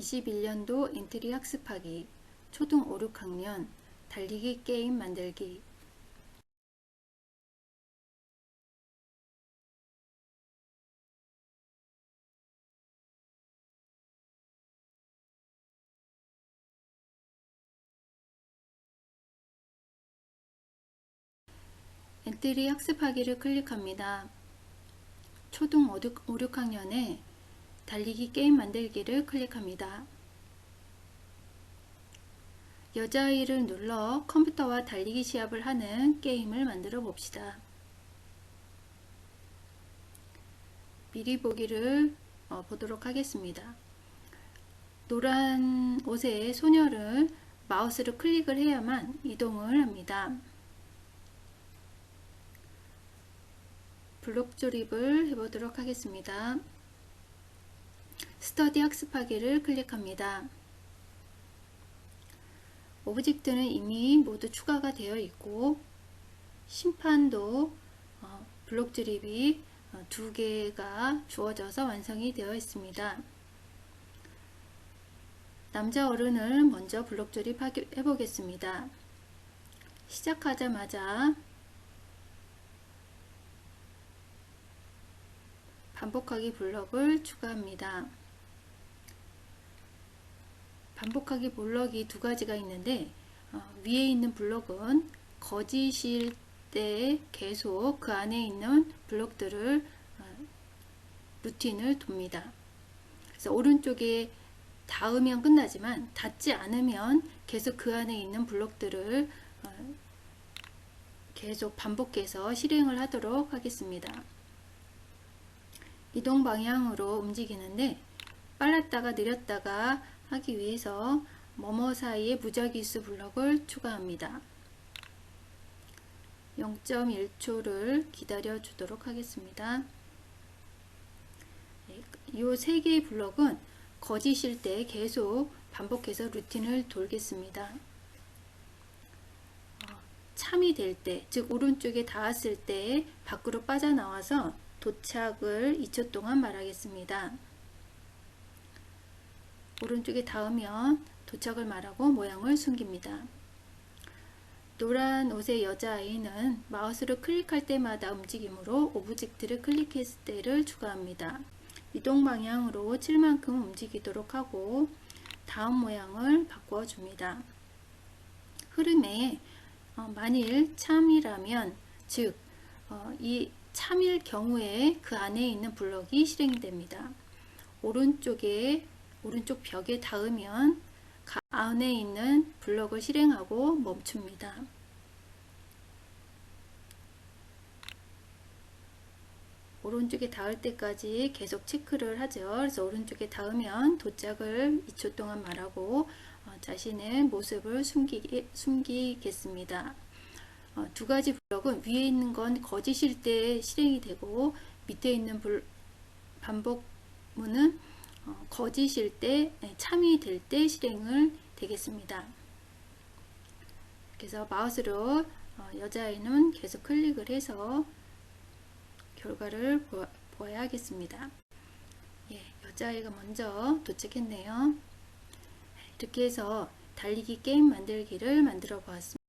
21년도 엔트리 학습하기 초등 5, 6학년 달리기 게임 만들기 엔트리 학습하기를 클릭합니다. 초등 5, 6학년에 달리기 게임 만들기를 클릭합니다. 여자아이를 눌러 컴퓨터와 달리기 시합을 하는 게임을 만들어 봅시다. 미리 보기를 어, 보도록 하겠습니다. 노란 옷의 소녀를 마우스로 클릭을 해야만 이동을 합니다. 블록 조립을 해보도록 하겠습니다. 스터디 학습하기를 클릭합니다. 오브젝트는 이미 모두 추가가 되어 있고 심판도 어, 블록 조립이 어, 두 개가 주어져서 완성이 되어 있습니다. 남자 어른을 먼저 블록 조립해 보겠습니다. 시작하자마자 반복하기 블럭을 추가합니다. 반복하기 블럭이 두 가지가 있는데 어, 위에 있는 블럭은 거짓일 때 계속 그 안에 있는 블럭들을 어, 루틴을 돕니다. 그래서 오른쪽에 닿으면 끝나지만 닿지 않으면 계속 그 안에 있는 블럭들을 어, 계속 반복해서 실행을 하도록 하겠습니다. 이동 방향으로 움직이는데 빨랐다가 느렸다가 하기 위해서 뭐뭐 사이에 무작위수 블럭을 추가합니다. 0.1초를 기다려 주도록 하겠습니다. 이 세 개의 블럭은 거짓일 때 계속 반복해서 루틴을 돌겠습니다. 참이 될 때, 즉 오른쪽에 닿았을 때 밖으로 빠져나와서 도착을 2초 동안 말하겠습니다. 오른쪽에 닿으면 도착을 말하고 모양을 숨깁니다. 노란 옷의 여자아이는 마우스를 클릭할 때마다 움직이므로 오브젝트를 클릭했을 때를 추가합니다. 이동 방향으로 7만큼 움직이도록 하고 다음 모양을 바꿔 줍니다. 흐름에 어, 만일 참이라면 즉 어, 이 참일 경우에 그 안에 있는 블럭이 실행이 됩니다. 오른쪽에 오른쪽 벽에 닿으면 안에 있는 블럭을 실행하고 멈춥니다. 오른쪽에 닿을 때까지 계속 체크를 하죠. 그래서 오른쪽에 닿으면 도착을 2초 동안 말하고 어, 자신의 모습을 숨기, 숨기겠습니다. 어, 두 가지 블럭은 위에 있는 건 거짓일 때 실행이 되고 밑에 있는 불, 반복문은 어, 거짓일 때 네, 참이 될 때 실행을 되겠습니다. 그래서 마우스로 어, 여자아이는 계속 클릭을 해서 결과를 보, 보아야 하겠습니다. 예, 여자아이가 먼저 도착했네요. 이렇게 해서 달리기 게임 만들기를 만들어 보았습니다.